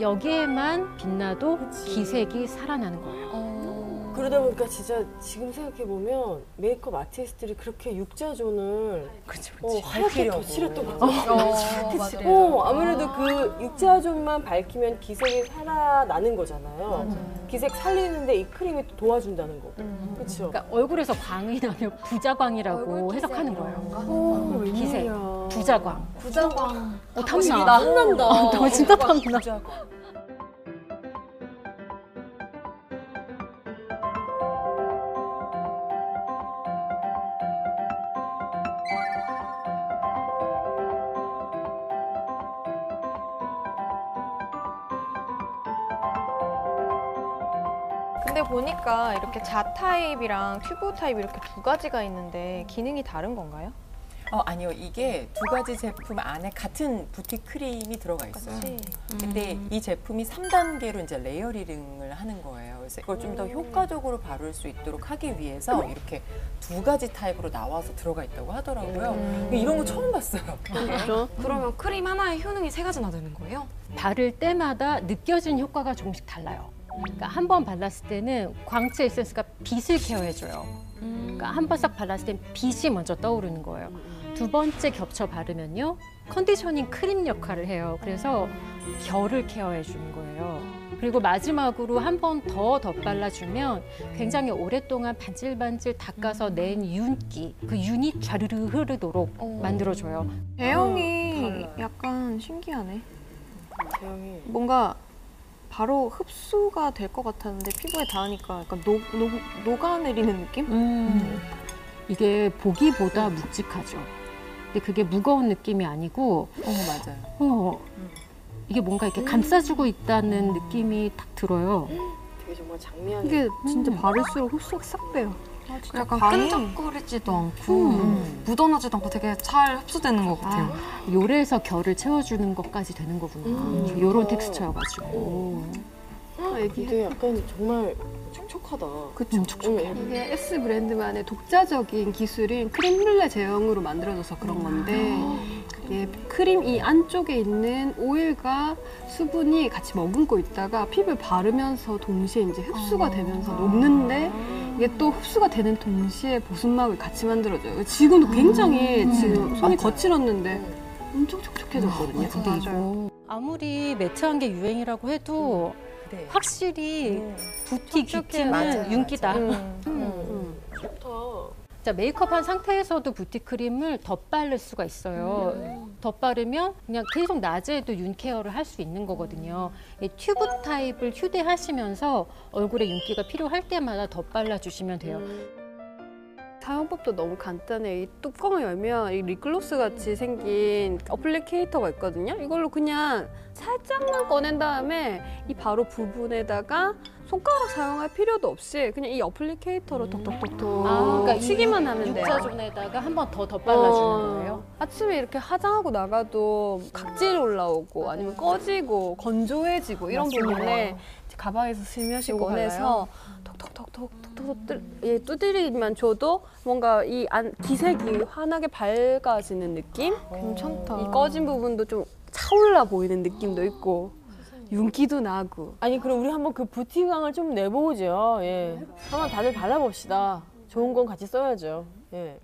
여기에만 빛나도 기색이 살아나는 거예요. 그러다 보니까 진짜 지금 생각해 보면 메이크업 아티스트들이 그렇게 육자존을 어. 하얗게 덧칠했던 것 같아요. 어? 맞아요. 어, 아무래도 그 육자존만 밝히면 기색이 살아나는 거잖아요. 기색 살리는데 이 크림이 또 도와준다는 거고. 그렇죠. 그러니까 얼굴에서 광이 나면 부자광이라고 해석하는 거예요. 오, 기색. 부자광. 부자광. 어, 탐나. 탐난다. 어, 너 진짜 탐나. 근데 보니까 이렇게 자 타입이랑 튜브 타입 이렇게 두 가지가 있는데 기능이 다른 건가요? 어, 아니요. 이게 두 가지 제품 안에 같은 부티 크림이 들어가 있어요. 같이. 근데 이 제품이 3단계로 이제 레이어링을 하는 거예요. 그래서 이걸 좀 더 효과적으로 바를 수 있도록 하기 위해서 이렇게 두 가지 타입으로 나와서 들어가 있다고 하더라고요. 이런 거 처음 봤어요. 그렇죠. 그러면 크림 하나에 효능이 세 가지나 되는 거예요? 바를 때마다 느껴지는 효과가 조금씩 달라요. 그러니까 한 번 발랐을 때는 광채 에센스가 빛을 케어해줘요. 그러니까 한 번 싹 발랐을 땐 빛이 먼저 떠오르는 거예요. 두 번째 겹쳐 바르면요. 컨디셔닝 크림 역할을 해요. 그래서 결을 케어해 주는 거예요. 그리고 마지막으로 한 번 더 덧발라주면 굉장히 오랫동안 반질반질 닦아서 낸 윤기, 그 윤이 좌르르 흐르도록 만들어줘요. 대형이 약간 신기하네. 대형이. 뭔가 바로 흡수가 될 것 같았는데 피부에 닿으니까 약간 녹, 녹, 녹아내리는 느낌? 음. 이게 보기보다 묵직하죠. 근데 그게 무거운 느낌이 아니고 어, 맞아요. 어, 이게 뭔가 이렇게 감싸주고 있다는 느낌이 딱 들어요. 정말 장미하게. 이게 진짜 바를수록 흡수가 싹 빼요. 약간 광이- 끈적거리지도 않고 묻어나지도 않고 되게 잘 흡수되는 것 같아요. 요래서 결을 채워주는 것까지 되는 거구나. 요런 텍스처여가지고. 근데 약간 정말 촉촉하다. 그쵸. 응, 이게 S 브랜드만의 독자적인 기술인 크림 훌레 제형으로 만들어져서 그런 건데 이게 크림 이 안쪽에 있는 오일과 수분이 같이 머금고 있다가 피부에 바르면서 동시에 이제 흡수가 되면서 녹는데 이게 또 흡수가 되는 동시에 보습막을 같이 만들어줘요. 지금도 굉장히 지금 손이 거칠었는데 엄청 촉촉해졌거든요. 근데 이거 아무리 매트한 게 유행이라고 해도 네. 확실히 부티 뷰티는 맞아요, 윤기다. 음. 좋다. 자, 메이크업한 상태에서도 뷰티 크림을 덧바를 수가 있어요. 덧바르면 그냥 계속 낮에도 윤 케어를 할 수 있는 거거든요. 이 튜브 타입을 휴대하시면서 얼굴에 윤기가 필요할 때마다 덧발라 주시면 돼요. 사용법도 너무 간단해. 이 뚜껑을 열면 이 립글로스 같이 생긴 어플리케이터가 있거든요. 이걸로 그냥 살짝만 꺼낸 다음에 이 바로 부분에다가 손가락 사용할 필요도 없이 그냥 이 어플리케이터로 톡톡톡톡 그러니까 이 치기만 하면 돼요. 육자존에다가 한 번 더 덧발라 주는 어, 거예요. 아침에 이렇게 화장하고 나가도 각질 올라오고 아니면 꺼지고 건조해지고 이런 부분에 가방에서 슬며시 요거 꺼내서 톡톡톡톡 톡톡톡 뚜- 예, 두드리기만 줘도 뭔가 이 안 기색이 환하게 밝아지는 느낌? 괜찮다. 이 꺼진 부분도 좀 차올라 보이는 느낌도 있고 윤기도 나고 아니 그럼 우리 한번 그 부티광을 좀 내보죠. 예. 한번 다들 발라봅시다. 좋은 건 같이 써야죠. 예.